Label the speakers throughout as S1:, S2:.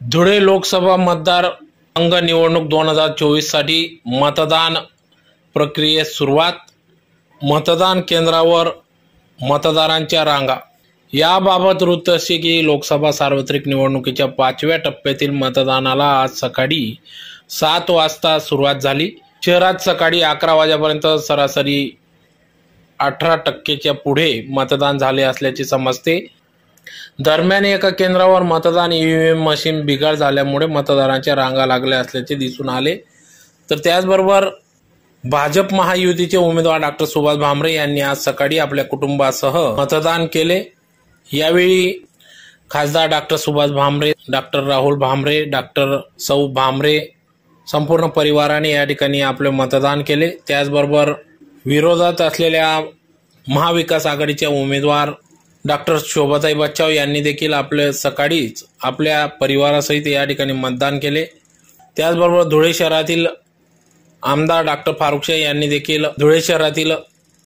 S1: धुळे लोकसभा मतदार अंग निवडणूक दोन हजार चोवीससाठी मतदान प्रक्रियेस सुरुवात. मतदान केंद्रावर मतदारांच्या रांगा. याबाबत वृत्त असे की लोकसभा सार्वत्रिक निवडणुकीच्या पाचव्या टप्प्यातील मतदानाला आज सकाळी सात वाजता सुरुवात झाली. शहरात सकाळी अकरा वाजेपर्यंत सरासरी अठरा टक्केच्या पुढे मतदान झाले असल्याचे समजते. दरम्यान एका केंद्रावर मतदान ईव्हीएम मशीन बिघाड झाल्यामुळे मतदारांच्या रांगा लागल्या असल्याचे दिसून आले. तर त्याचबरोबर भाजप महायुतीचे उमेदवार डॉक्टर सुभाष भामरे यांनी आज सकाळी आपल्या कुटुंबासह मतदान केले. यावेळी खासदार doctor Subhash Bhamre doctor Rahul Bhamre doctor सौ भामरे संपूर्ण परिवाराने या ठिकाणी आपले मतदान केले. त्याचबरोबर विरोधात असलेल्या महाविकास आघाडीच्या उमेदवार डॉक्टर शोभाताई बच्चाव यांनी देखील आपले सकाळीच आपल्या परिवारासहित या ठिकाणी मतदान केले. त्याचबरोबर धुळे शहरातील आमदार डॉक्टर फारुख यांनी देखील धुळे शहरातील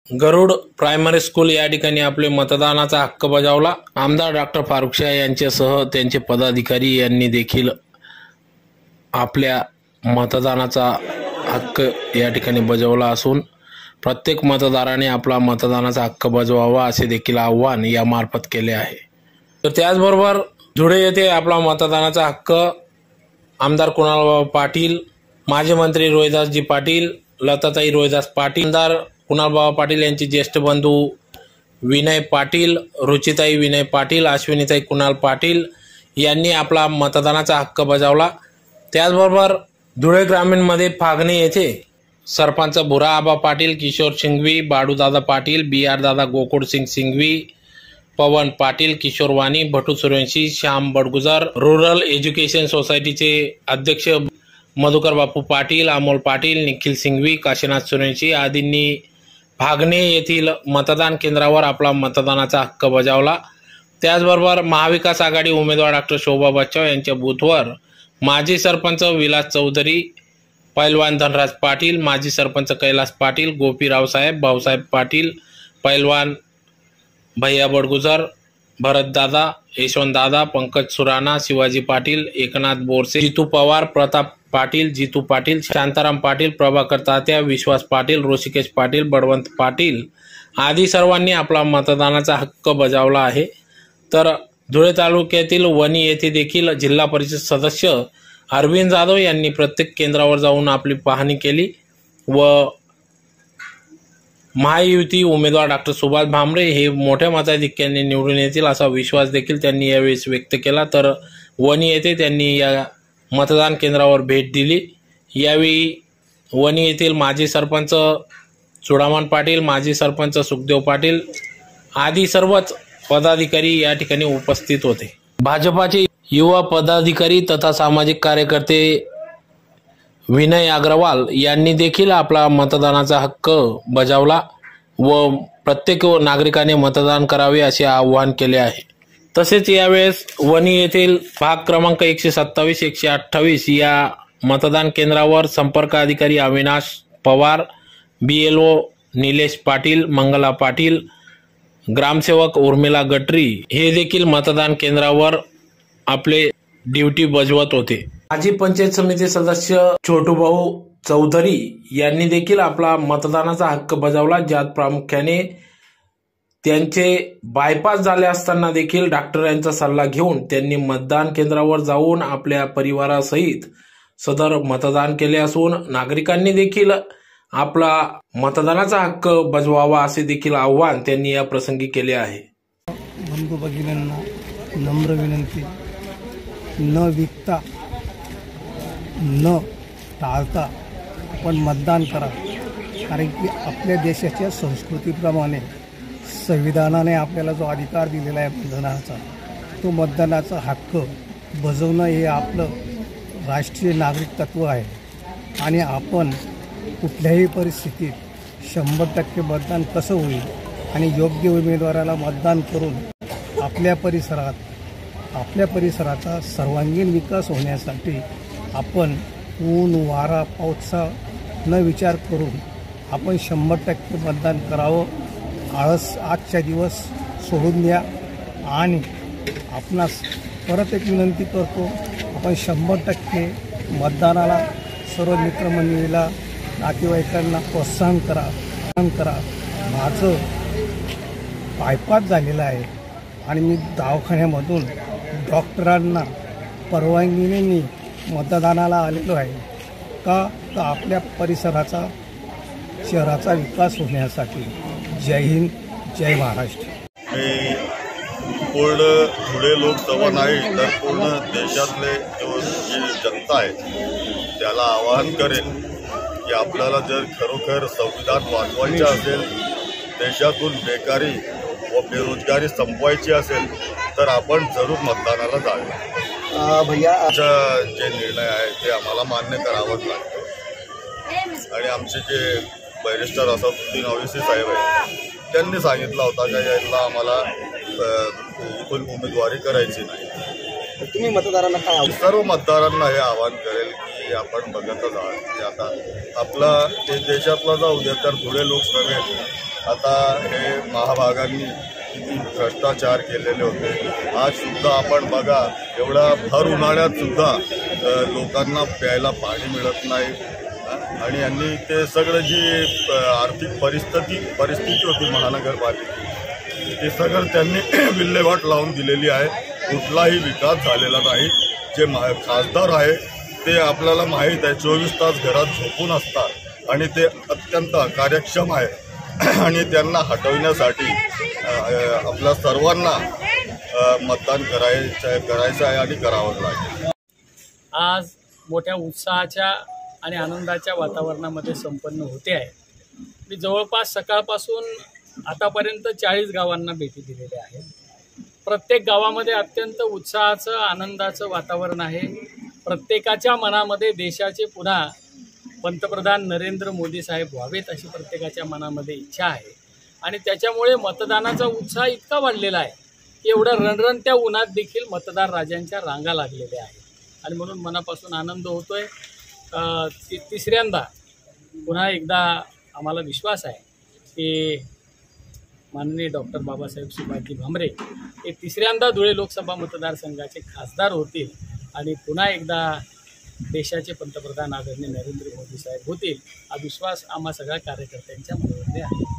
S1: गरुड प्रायमरी स्कूल या ठिकाणी आपले मतदानाचा हक्क बजावला. आमदार डॉक्टर फारुख यांच्यासह त्यांचे पदाधिकारी यांनी देखील आपल्या मतदानाचा हक्क या ठिकाणी बजावला असून प्रत्येक मतदाराने आपला मतदानाचा हक्क बजवावा असे देखील आव्हान यामार्फत केले आहे. तर त्याचबरोबर धुळे येथे आपला मतदानाचा हक्क आमदार कुणालबाबा पाटील माजी मंत्री रोहिदासजी पाटील लताताई रोहिदास पाटील आमदार कुणालबाबा पाटील यांचे ज्येष्ठ बंधू विनय पाटील रुचिताई विनय पाटील अश्विनीताई कुणाल पाटील यांनी आपला मतदानाचा हक्क बजावला. त्याचबरोबर धुळे ग्रामीणमध्ये फागणे येथे sarpanch Bhura Aba Patil Kishor Singhvi Badudada Patil B R Dada Gokul Singh Singhvi Pawan Patil Kishor Wani Bhatu Suryawanshi Shyam Badgujar rural education सोसायटीचे अध्यक्ष मधुकर बापू पाटील अमोल पाटील निखिल सिंघवी काशीनाथ सूर्यवंशी आदींनी भागणे येथील मतदान केंद्रावर आपला मतदानाचा हक्क बजावला. त्याचबरोबर महाविकास आघाडी उमेदवार डॉक्टर शोभा बच्चाव यांच्या बूथवर माजी सरपंच विलास चौधरी पैलवान धनराज पाटील माजी सरपंच कैलास पाटील गोपी रावसाहेब भाऊसाहेब पाटील पैलवान भैया बडगुजर भरतदादा यशवंतदादा पंकज सुराणा शिवाजी पाटील एकनाथ बोरसे जितू पवार प्रताप पाटील जितू पाटील शांताराम पाटील प्रभाकर तात्या विश्वास पाटील ऋषिकेश पाटील बळवंत पाटील आदी सर्वांनी आपला मतदानाचा हक्क बजावला आहे. तर धुळे तालुक्यातील वणी येथे देखील जिल्हा परिषद सदस्य अरविंद जाधव यांनी प्रत्येक केंद्रावर जाऊन आपली पाहणी केली व महायुती उमेदवार डॉक्टर सुभाष भामरे हे मोठ्या मताधिक्याने निवडून येतील असा विश्वास देखील त्यांनी यावेळेस व्यक्त केला. तर वणी येथे त्यांनी या मतदान केंद्रावर भेट दिली. यावेळी वणी येथील माजी सरपंच चुडामण पाटील माजी सरपंच सुखदेव पाटील आदी सर्वच पदाधिकारी या ठिकाणी उपस्थित होते. भाजपाचे युवा पदाधिकारी तथा सामाजिक कार्यकर्ते विनय अग्रवाल यांनी देखील आपला मतदानाचा हक्क बजावला व प्रत्येक नागरिकाने मतदान करावे असे आवाहन केले आहे. तसेच यावेळेस वणी येथील भाग क्रमांक एकशे सत्तावीस एकशे अठ्ठावीस या मतदान केंद्रावर संपर्क अधिकारी Avinash Pawar B L O Nilesh Patil Mangala Patil ग्रामसेवक उर्मिला गटरी हे देखील मतदान केंद्रावर आपले ड्युटी बजवत होते. माजी पंचायत समिती सदस्य छोटूभाऊ चौधरी यांनी देखील आपला मतदानाचा हक्क बजावला ज्यात प्रामुख्याने त्यांचे बायपास झाले असताना देखील डॉक्टरांचा सल्ला घेऊन त्यांनी मतदान केंद्रावर जाऊन आपल्या परिवारासहित सदर मतदान केले असून नागरिकांनी देखील आपला मतदानाचा हक्क बजवावा असे देखील आव्हान त्यांनी या प्रसंगी केले आहे.
S2: नम्र विनंती. न विकता न टाळता आपण मतदान करा. कारण की आपल्या देशाच्या संस्कृतीप्रमाणे संविधानाने आपल्याला जो अधिकार दिलेला आहे मतदानाचा तो मतदानाचा हक्क बजावणं हे आपलं राष्ट्रीय नागरिक तत्व आहे. आणि आपण कुठल्याही परिस्थितीत शंभर टक्के मतदान कसं होईल आणि योग्य उमेदवाराला मतदान करून आपल्या परिसरात आपल्या परिसराचा सर्वांगीण विकास होण्यासाठी आपण ऊन वारा पावसा न विचार करून आपण शंभर टक्के मतदान करावं. आळस आजच्या दिवस सोडून द्या. आणि आपणास परत एक विनंती करतो आपण शंभर टक्के मतदानाला सर्व मित्रमंडळीला नातेवाईकांना प्रोत्साहन करा प्रोत्साहन करा. माझं बायपास झालेलं आहे आणि मी दवाखान्यामधून डॉक्टरांना परवानगीने मी मतदानाला आलेलो आहे. का? तर आपल्या परिसराचा शहराचा विकास होण्यासाठी. जय हिंद जय महाराष्ट्र.
S3: मी पूर्ण धुळे जवळ नाही तर पूर्ण देशातले जो जी जनता आहे त्याला आवाहन करेन की आपल्याला जर खरोखर संविधान वाचवायचं असेल देशातून बेकारी व बेरोजगारी संपवायची असेल तर आपण जरूर मतदानाला जावे.
S4: भैया
S3: आमचा जे निर्णय आहे ते आम्हाला मान्य करावाच लागतो. आणि आमचे जे बॅरिस्टर असदुद्दीन ओवेसी साहेब आहेत त्यांनी सांगितलं होता का याला आम्हाला उमेदवारी करायची नाही.
S4: तुम्ही मतदारांना काय
S3: सर्व मतदारांना हे आवाहन करेल की आपण बघतच आहात. की आता आपला ते देशातला जाऊ द्या तर धुळे लोकसभेत आता हे महाभागांनी किती भ्रष्टाचार केलेले होते. आज सुद्धा आपण बघा एवढा भर उन्हाळ्यात सुद्धा लोकांना प्यायला पाणी मिळत नाही. आणि यांनी ते सगळं जी आर्थिक परिस्थिती परिस्थिती होती महानगरपालिकेची ते सगळं त्यांनी विल्हेवाट लावून दिलेली आहे. कुठलाही विकास झालेला नाही. जे मा खासदार आहे ते आपल्याला माहीत आहे. चोवीस तास घरात झोपून असतात आणि ते अत्यंत कार्यक्षम आहे आणि त्यांना हटवण्यासाठी आपल्या सर्वांना मतदान करायचं करायचं आहे आणि करावं लागेल.
S5: आज मोठ्या उत्साहाच्या आणि आनंदाच्या वातावरणामध्ये संपन्न होते आहे. मी जवळपास सकाळपासून आतापर्यंत चाळीस गावांना भेटी दिलेल्या आहेत. प्रत्येक गावामध्ये अत्यंत उत्साहाचं आनंदाचं वातावरण आहे. प्रत्येकाच्या मनामध्ये देशाचे पुन्हा पंतप्रधान नरेंद्र मोदी साहेब व्हावेत अशी प्रत्येकाच्या मनामध्ये इच्छा आहे. आणि त्याच्यामुळे मतदानाचा उत्साह इतका वाढलेला आहे की एवढ्या रणरणत्या उन्हात देखील मतदार राजांच्या रांगा लागलेल्या आहेत. आणि म्हणून मनापासून आनंद होतोय. आहे ती तिसऱ्यांदा पुन्हा एकदा आम्हाला विश्वास आहे की माननीय डॉक्टर बाबासाहेब सुभाजी भामरे हे तिसऱ्यांदा धुळे लोकसभा मतदारसंघाचे खासदार होतील. आणि पुन्हा एकदा देशाचे पंतप्रधान आदरणीय नरेंद्र मोदी साहेब होतील हा विश्वास आम्हा सगळ्या कार्यकर्त्यांच्या मनामध्ये आहे.